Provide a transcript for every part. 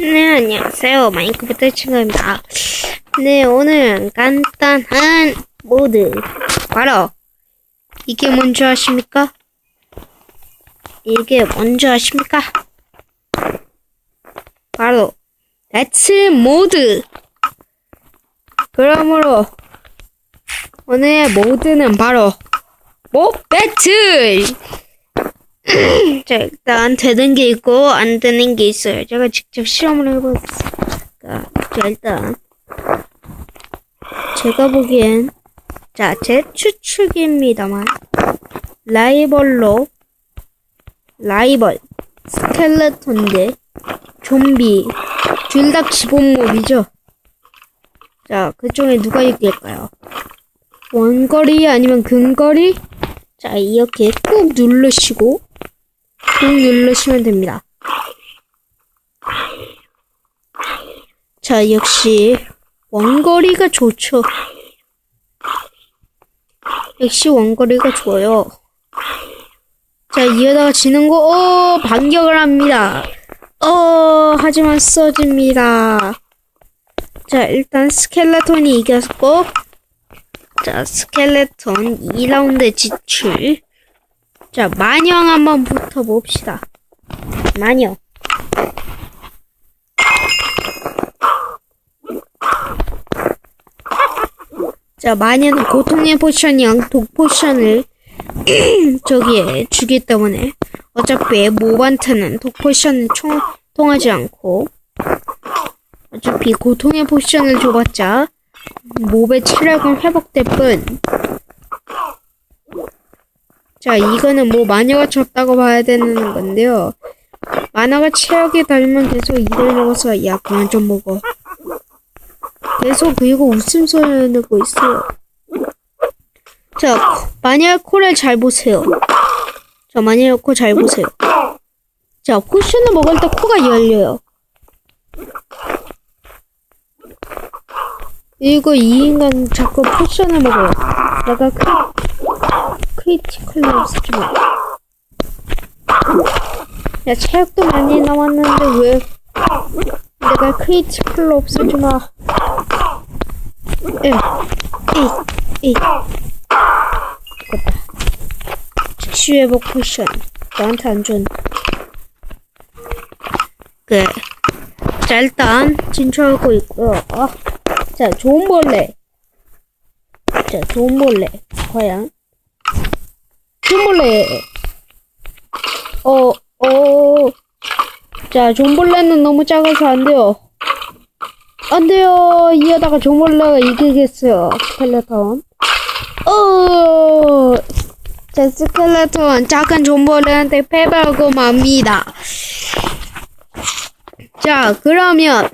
네, 안녕하세요. 마인크래프트 친구입니다. 네, 오늘은 간단한 모드. 바로, 이게 뭔지 아십니까? 이게 뭔지 아십니까? 바로, 렛츠 모드! 그러므로, 오늘의 모드는 바로, 못 배틀! 자, 일단 되는 게 있고 안 되는 게 있어요. 제가 직접 실험을 해보겠습니다. 자, 일단 제가 보기엔 자, 제 추측입니다만 라이벌로 라이벌 스켈레톤 대 좀비 둘 다 기본 몹이죠. 자, 그 중에 누가 이길까요? 원거리 아니면 근거리? 자, 이렇게 꾹 누르시고 꾹 누르시면 됩니다. 자, 역시 원거리가 좋죠. 역시 원거리가 좋아요. 자, 이러다가 지는 거, 어, 반격을 합니다. 어, 하지만 써집니다. 자, 일단 스켈레톤이 이겼고, 자, 스켈레톤 2라운드 지출. 자, 마녀 한번 붙어 봅시다. 마녀. 자, 마녀는 고통의 포션이랑 독 포션을 저기에 주기 때문에 어차피 모반트는 독 포션을 총, 통하지 않고 어차피 고통의 포션을 줘봤자 몹의 체력은 회복될 뿐. 자, 이거는 뭐 마녀가 졌다고 봐야 되는 건데요. 마녀가 체력이 달면 계속 이걸 먹어서 야 그만 좀 먹어. 계속 그리고 웃음소리를 내고 있어요. 자, 마녀의 코를 잘 보세요. 자, 마녀의 코 잘 보세요. 자, 포션을 먹을 때 코가 열려요. 그리고 이 인간 자꾸 포션을 먹어요. 내가 크, 크리티컬로 쓰지 마. 야, 체력도 많이 남았는데 왜 내가 크리티컬로 없애지 마. 에, 에이, 에이. 즉시 회복 포션. 나한테 안 준. 그래. 자, 일단 진출하고 있고요. 어. 자, 좋은 벌레. 자, 좋은 벌레. 과연? 좋은 벌레. 어, 어. 자, 존벌레는 너무 작아서 안 돼요. 안 돼요. 이러다가 존벌레가 이기겠어요. 스켈레톤. 어. 자, 스켈레톤 작은 존벌레한테 패배하고 맙니다. 자, 그러면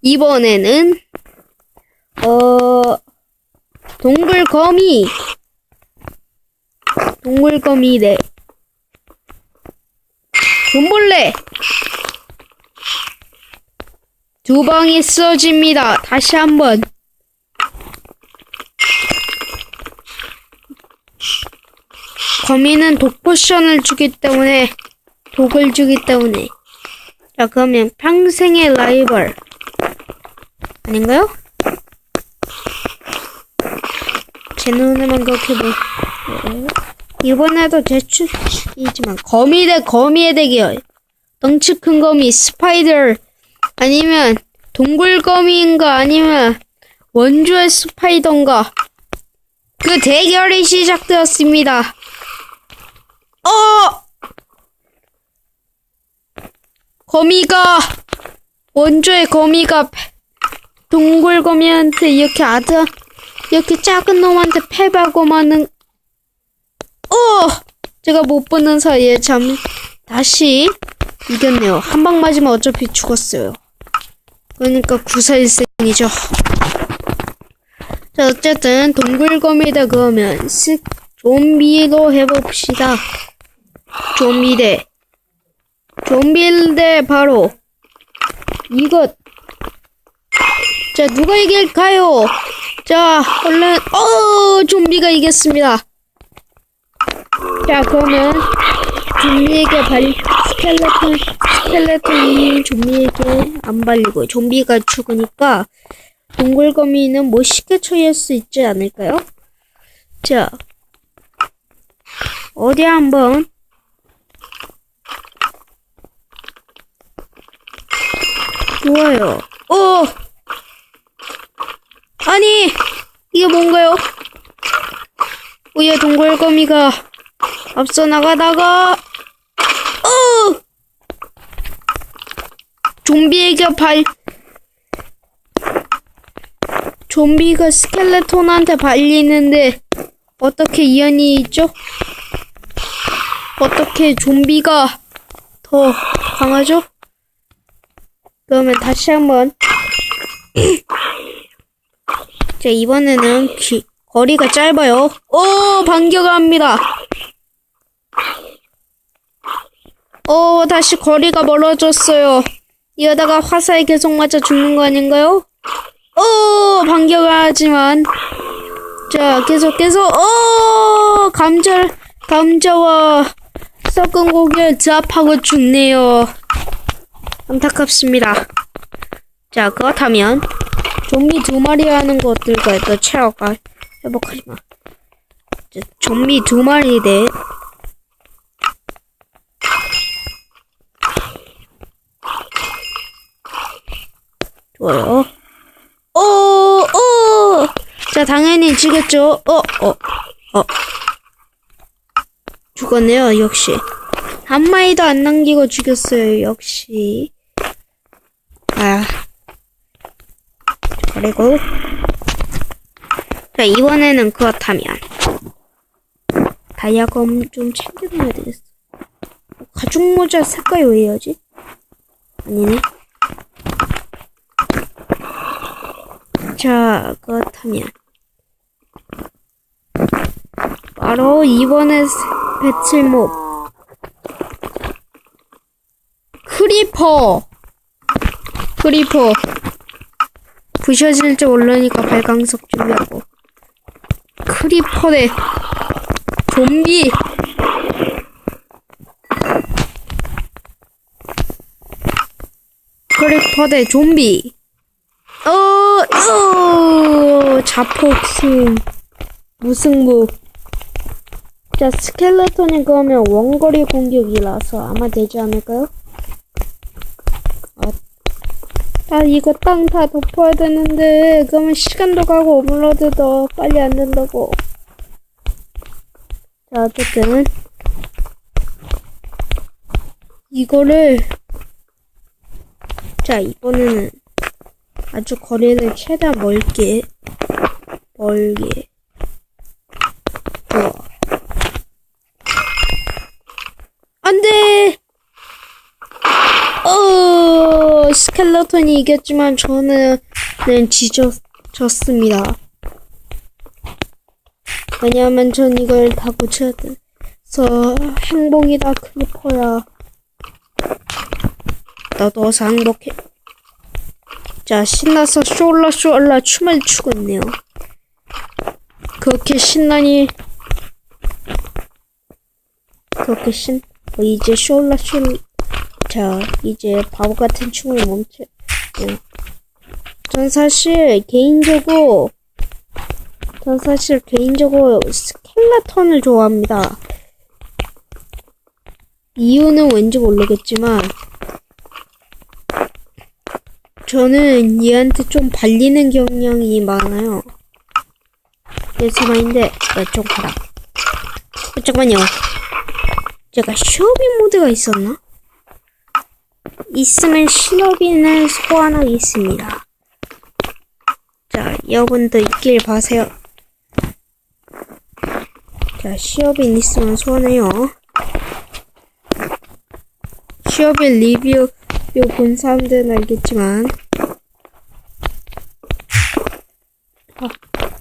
이번에는 어 동굴 거미 동굴거미 대 존벌레 두 방이 써집니다. 다시 한번 거미는 독 포션을 주기 때문에 독을 주기 때문에 자 그러면 평생의 라이벌 아닌가요? 제 눈에만 그렇게 보 네. 이번에도 제출이지만 거미 대 거미의 대결 덩치 큰 거미 스파이더 아니면 동굴 거미인가 아니면 원주의 스파이더인가 그 대결이 시작되었습니다. 어! 거미가 원주의 거미가 동굴 거미한테 이렇게 아들 이렇게 작은 놈한테 패배하고 마는 어! 제가 못 보는 사이에 잠 다시 이겼네요. 한 방 맞으면 어차피 죽었어요. 그러니까 구사일생이죠. 자 어쨌든 동굴거미다 그러면 스 좀비로 해봅시다. 좀비 대. 좀비 대 바로 이것. 자, 누가 이길까요? 자, 얼른, 어, 좀비가 이겼습니다. 자, 그러면, 좀비에게 발 스켈레톤 스켈레톤이 좀비에게 안 발리고 좀비가 죽으니까 동굴거미는 뭐 쉽게 처리할 수 있지 않을까요? 자 어디 한번 좋아요. 어 아니 이게 뭔가요? 우야 동굴거미가 앞서 나가다가 어 좀비에게 발 좀비가 스켈레톤한테 발리는데 어떻게 이연이 있죠? 어떻게 좀비가 더 강하죠? 그러면 다시 한번 자 이번에는 귀, 거리가 짧아요. 오 반격합니다. 오 다시 거리가 멀어졌어요. 이러다가 화살에 계속 맞아 죽는 거 아닌가요? 오 반격을 하지만 자 계속 계속 오 감자 감자와 섞은 고기를 드랍하고 죽네요. 안타깝습니다. 자 그렇다면 좀비 두 마리 하는 거 어떨까요? 너 체력가 회복하지 마. 자, 좀비 두 마리 대 좋아요. 오, 오! 자, 당연히 지겠죠? 어, 어, 어. 죽었네요, 역시. 한 마리도 안 남기고 죽였어요, 역시. 아. 그리고. 자, 이번에는 그렇다면. 다이아검 좀 챙겨놔야 되겠어. 가죽 모자 색깔이 왜 이러지? 아니네. 자, 그렇다면. 바로 이번에 배틀몹. 크리퍼. 크리퍼. 부셔질 줄 모르니까 발광석 준비하고. 크리퍼 대 좀비. 크리퍼 대 좀비. 어, 어, 자폭승. 무승부. 자, 스켈레톤이 그러면 원거리 공격이라서 아마 되지 않을까요? 아, 아 이거 땅 다 덮어야 되는데, 그러면 시간도 가고 오물러드도 빨리 안 된다고. 자, 어쨌든. 이거를, 자, 이번에는 아주 거리를 최대한 멀게, 멀게. 좋아. 안 돼! 어, 스켈레톤이 이겼지만 저는 는 지졌, 졌습니다. 왜냐하면 전 이걸 다 고쳐야 돼서 행복이다 크리퍼야. 나도 어서 행복해. 자, 신나서 숄라 숄라 춤을 추고 있네요. 그렇게 신나니 그렇게 신 어, 이제 숄라 숄 자, 이제 바보 같은 춤을 멈춰. 어. 전 사실 개인적으로 전 사실 개인적으로 스켈레톤을 좋아합니다. 이유는 왠지 모르겠지만 저는 얘한테 좀 발리는 경향이 많아요. 말인데 어, 좀 가라. 어, 잠깐만요. 제가 쇼비 모드가 있었나? 있으면 신호빈을 소환하겠습니다. 자, 여러분도 있길 바세요. 자, 시어빈 있으면 소환해요. 시어빈 리뷰 본 사람들은 알겠지만 아,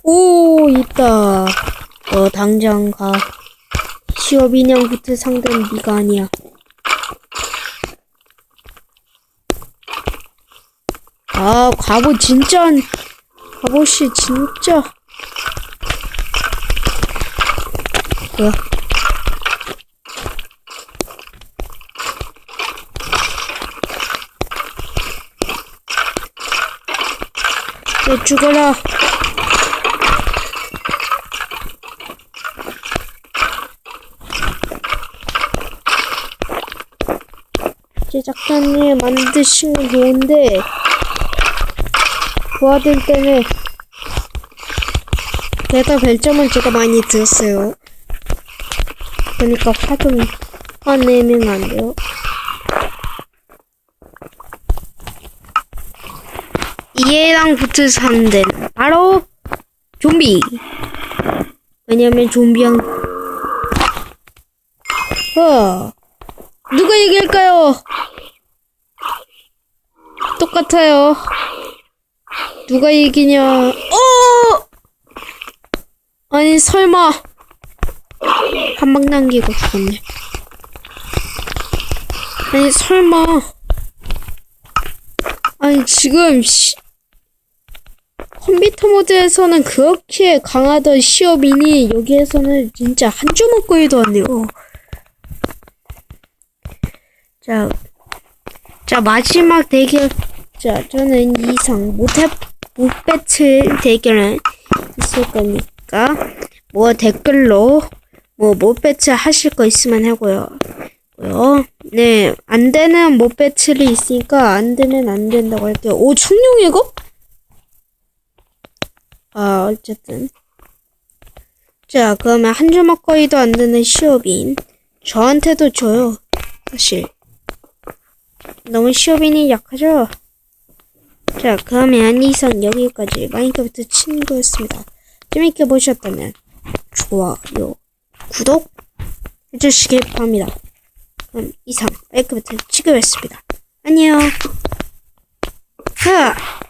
오 있다. 어 당장 가. 시어빈 형 붙을 상대는 네가 아니야. 아, 갑옷 진짜, 갑옷이 진짜. 뭐야? 야, 죽어라. 제작자님 만드신 건 좋은데 그 아들 때문에 게다 별점은 제가 많이 들었어요. 그러니까 화좀 화내면 안 돼요. 얘랑 하는 데는 바로 좀비. 왜냐면 좀비랑 어 누가 이길까요? 똑같아요. 누가 이기냐? 어! 아니 설마 한 방 남기고 죽었네. 아니 설마 아니 지금 시... 컴퓨터 모드에서는 그렇게 강하던 시어빈이 여기에서는 진짜 한 주먹 거리도 안 돼요. 자, 자 마지막 대결. 자, 저는 이상 못해 못 배틀 대결은 있을 거니까 뭐 댓글로 뭐 못 배틀 하실 거 있으면 하고요. 고요. 네, 안 되는 못 배틀이 있으니까 안 되면 안 된다고 할게요. 오, 청룡 이거? 아, 어쨌든. 자, 그러면 한 주먹 거리도 안 되는 시오빈. 저한테도 줘요. 사실. 너무 시오빈이 약하죠? 자, 그러면 이상 여기까지 마인크래프트 친구였습니다. 재밌게 보셨다면 좋아요, 구독 해주시길 바랍니다. 그럼 이상 마인크래프트 친구였습니다. 안녕. 하!